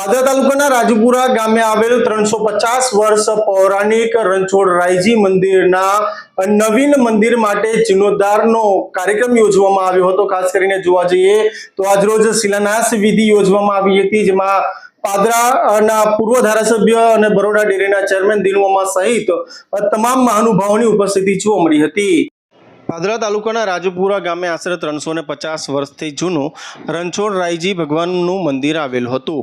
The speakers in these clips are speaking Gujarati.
પાદરા તાલુકાના રાજપુરા ગામે આવેલ ત્રણસો પચાસ વર્ષ પૌરાણિક રણછોડ રાયજી મંદિરના નવીન મંદિર માટે જીર્ણોદ્ધારનો કાર્યક્રમ યોજવામાં આવ્યો હતો. ખાસ કરીને જોવા જઈએ તો આજરોજ શિલાન્યાસ વિધિ યોજવામાં આવી હતી, જેમાં પાદરાના પૂર્વ ધારાસભ્ય અને બરોડા ડેરીના ચેરમેન દિનુમામા સહિત તમામ મહાનુભાવોની ઉપસ્થિતિ જોવા મળી હતી. પાદરા તાલુકાના રાજપુરા ગામે આશરે ત્રણસો ને પચાસ વર્ષથી જૂનું રણછોડ રાયજી ભગવાનનું મંદિર આવેલું હતું,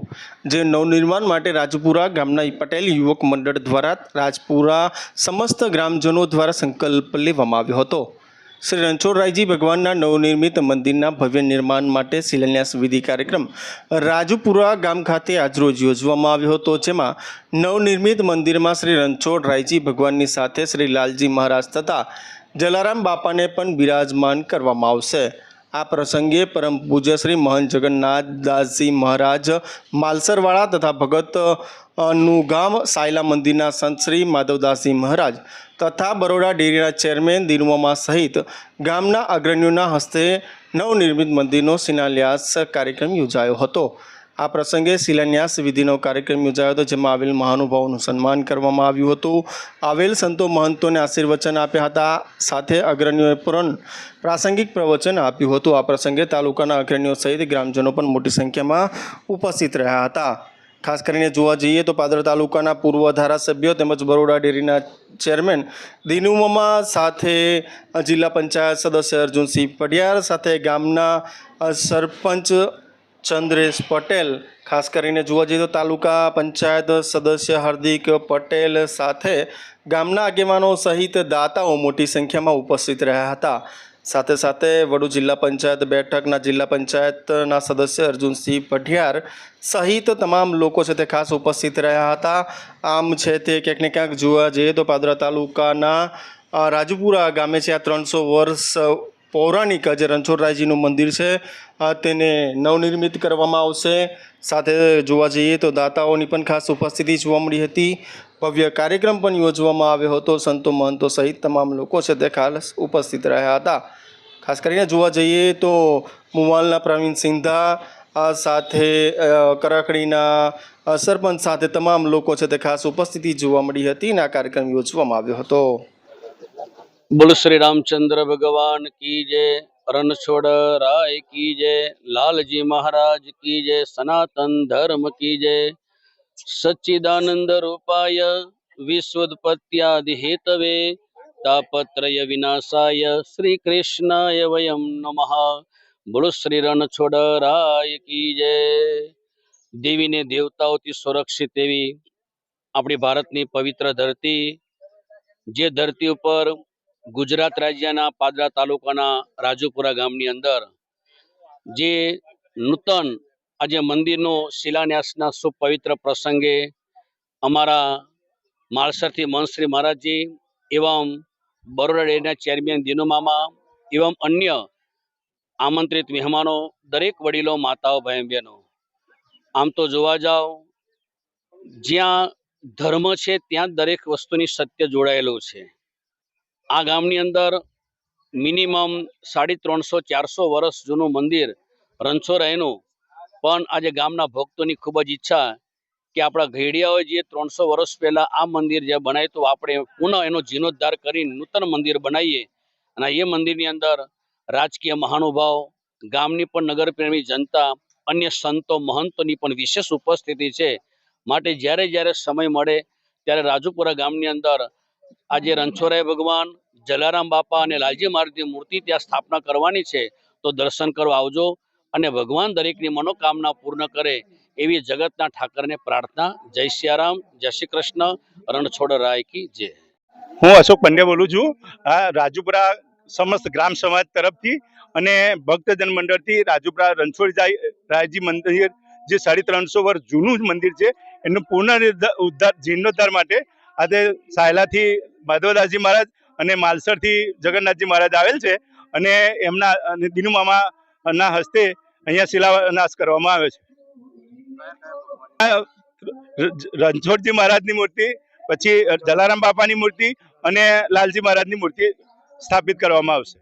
જે નવનિર્માણ માટે રાજપુરા ગામના પટેલ યુવક મંડળ દ્વારા રાજપુરા સમસ્ત ગ્રામજનો દ્વારા સંકલ્પ લેવામાં આવ્યો હતો. શ્રી રણછોડ રાયજી ભગવાનના નવનિર્મિત મંદિરના ભવ્ય નિર્માણ માટે શિલાન્યાસ વિધિ કાર્યક્રમ રાજપુરા ગામ ખાતે આજરોજ યોજવામાં આવ્યો હતો, જેમાં નવનિર્મિત મંદિરમાં શ્રી રણછોડ રાયજી ભગવાનની સાથે શ્રી લાલજી મહારાજ તથા જલારામ બાપાને પણ બિરાજમાન કરવામાં આવશે. આ પ્રસંગે પરમ પૂજ્ય શ્રી મહંત જગન્નાથ દાસજી મહારાજ માલસરવાળા તથા ભગતનું ગામ સાયલા મંદિરના સંત શ્રી માધવદાસજી મહારાજ તથા બરોડા ડેરીના ચેરમેન દિનુમામા સહિત ગામના અગ્રણીઓના હસ્તે નવનિર્મિત મંદિરનો શિલાન્યાસ કાર્યક્રમ યોજાયો હતો. આ પ્રસંગે શિલાન્યાસ વિધિનો કાર્યક્રમ યોજાયો હતો, જેમાં આવેલ મહાનુભાવોનું સન્માન કરવામાં આવ્યું હતું. આવેલ સંતો મહંતોને આશીર્વચન આપ્યા હતા. સાથે અગ્રણીઓએ પણ પ્રાસંગિક પ્રવચન આપ્યું હતું. આ પ્રસંગે તાલુકાના અગ્રણીઓ સહિત ગ્રામજનો પણ મોટી સંખ્યામાં ઉપસ્થિત રહ્યા હતા. ખાસ કરીને જોવા જઈએ તો પાદર તાલુકાના પૂર્વ ધારાસભ્યો તેમજ બરોડા ડેરીના ચેરમેન દિનુમમા, સાથે જિલ્લા પંચાયત સદસ્ય અર્જુનસિંહ પડિયાર સાથે ગામના સરપંચ ચંદ્રેશ પટેલ. ખાસ કરીને જોવા જઈએ તો તાલુકા પંચાયત સદસ્ય હાર્દિક પટેલ સાથે ગામના આગેવાનો સહિત દાતાઓ મોટી સંખ્યામાં ઉપસ્થિત રહ્યા હતા. સાથે સાથે વડુ જિલ્લા પંચાયત બેઠકના જિલ્લા પંચાયતના સદસ્ય અર્જુનસિંહ પઢિયાર સહિત તમામ લોકો છે તે ખાસ ઉપસ્થિત રહ્યા હતા. આમ છે તે ક્યાંક ક્યાંક જોવા જઈએ તો પાદરા તાલુકાના રાજપુરા ગામે છે આ ત્રણસો વર્ષ પૌરાણિક જે રણછોડરાયજીનું મંદિર છે. તેને નવનિર્મિત કરવામાં આવશે. સાથે જોવા જઈએ તો દાતાઓની પણ ખાસ ઉપસ્થિતિ જોવા મળી હતી. ભવ્ય કાર્યક્રમ પણ યોજવામાં આવ્યો હતો. સંતો મહંતો સહિત તમામ લોકો છે તે ખાસ ઉપસ્થિત રહ્યા હતા. ખાસ કરીને જોવા જઈએ તો મુવાલના પ્રવીણ સિંધા સાથે કરાકડીના સરપંચ સાથે તમામ લોકો છે તે ખાસ ઉપસ્થિતિ જોવા મળી હતી અને આ કાર્યક્રમ યોજવામાં આવ્યો હતો. બોલ શ્રી રામચંદ્ર ભગવાન કી જય, રણછોડ રાય કી જય, લાલજી મહારાજ કી જય, સનાતન ધર્મ કી જય, સચ્ચિદાનંદ રૂપાય વિશ્વોત્પત્યાદિ હેતવે, તાપત્રય વિનાશાય શ્રી કૃષ્ણાય વયમ નમઃ. બોલો શ્રી રણછોડ રાય કી જય. દેવીને દેવતાઓથી સુરક્ષિત એવી આપણી ભારતની પવિત્ર ધરતી, જે ધરતી ઉપર ગુજરાત રાજ્યના પાદરા તાલુકાના રાજુપુરા ગામની અંદર જે નૂતન આજે મંદિરનો શિલાન્યાસના સુપવિત્ર પ્રસંગે અમારા માળસરથી મનશ્રી મહારાજજી એવમ બરોડા ડેરીના ચેરમેન દિનુમામા મામા એવં અન્ય આમંત્રિત મહેમાનો, દરેક વડીલો, માતાઓ બહેન બહેનો આમ તો જોવા જાઓ જ્યાં ધર્મ છે ત્યાં દરેક વસ્તુની સત્ય જોડાયેલું છે. આ ગામની અંદર મિનિમમ સાડી ત્રણસો, ચારસો વર્ષ જૂનું મંદિર રણછોરાયનું પણ આજે ગામના ભક્તોની ખૂબ જ ઈચ્છા કે આપણા ઘેડિયાઓએ જે ત્રણસો વર્ષ પહેલાં આ મંદિર જે બનાવ્યું તો આપણે પુનઃ એનો જીર્ણોદ્ધાર કરીને નૂતન મંદિર બનાવીએ. અને એ મંદિરની અંદર રાજકીય મહાનુભાવ, ગામની પણ નગરપ્રેમી જનતા, અન્ય સંતો, મહંતોની પણ વિશેષ ઉપસ્થિતિ છે. માટે જ્યારે જ્યારે સમય મળે, ત્યારે રાજુપુરા ગામની અંદર આજે રણછોડરાય ભગવાન જલારામ બાપા અને લાલજી મહારાજની મૂર્તિ ત્યાં સ્થાપના કરવાની છે, તો દર્શન કરવા આવજો અને ભગવાન દરેકની મનોકામના પૂર્ણ કરે એવી જગતના ઠાકરને પ્રાર્થના. જય સિયારામ, જય શ્રી કૃષ્ણ રણછોડરાય કી જય. હું અશોક પંડ્યા બોલું છું. આ રાજુપુરા સમસ્ત ગ્રામ સમાજ તરફથી અને ભક્તજન મંડળથી રાજુપુરા રણછોડજી રાયજી મંદિર જે સાડી ત્રણસો વર્ષ જૂનું મંદિર છે, એનું પુનઃ ઉદ્ધાર, જીર્ણોદ્ધાર માટે આજે સાયલાથી માધવદાસજી મહારાજ અને માલસરથી જગન્નાથજી મહારાજ આવેલ છે અને એમના દિનુ મામાના હસ્તે અહીંયા શિલાન્યાસ કરવામાં આવે છે. રણછોડજી મહારાજની મૂર્તિ, પછી જલારામ બાપાની મૂર્તિ અને લાલજી મહારાજની મૂર્તિ સ્થાપિત કરવામાં આવશે.